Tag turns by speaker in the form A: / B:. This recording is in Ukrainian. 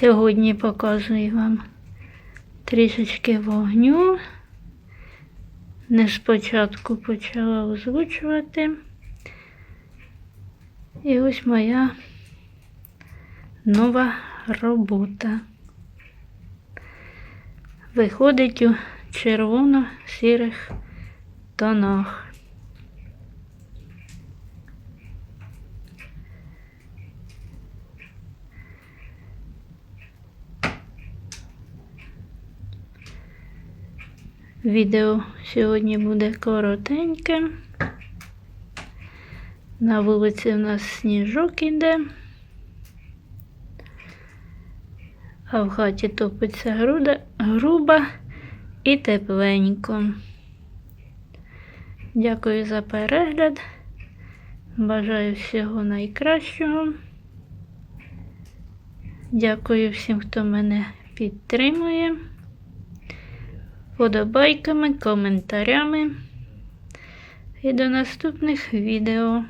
A: Сьогодні показую вам трішечки вогню. Не спочатку почала озвучувати. І ось моя нова робота. Виходить у червоно-сірих тонах. Відео сьогодні буде коротеньке. На вулиці у нас сніжок іде, а в хаті топиться груда, груба і тепленько. Дякую за перегляд. Бажаю всього найкращого. Дякую всім, хто мене підтримує. Подобайками, коментарями. І до наступних відео.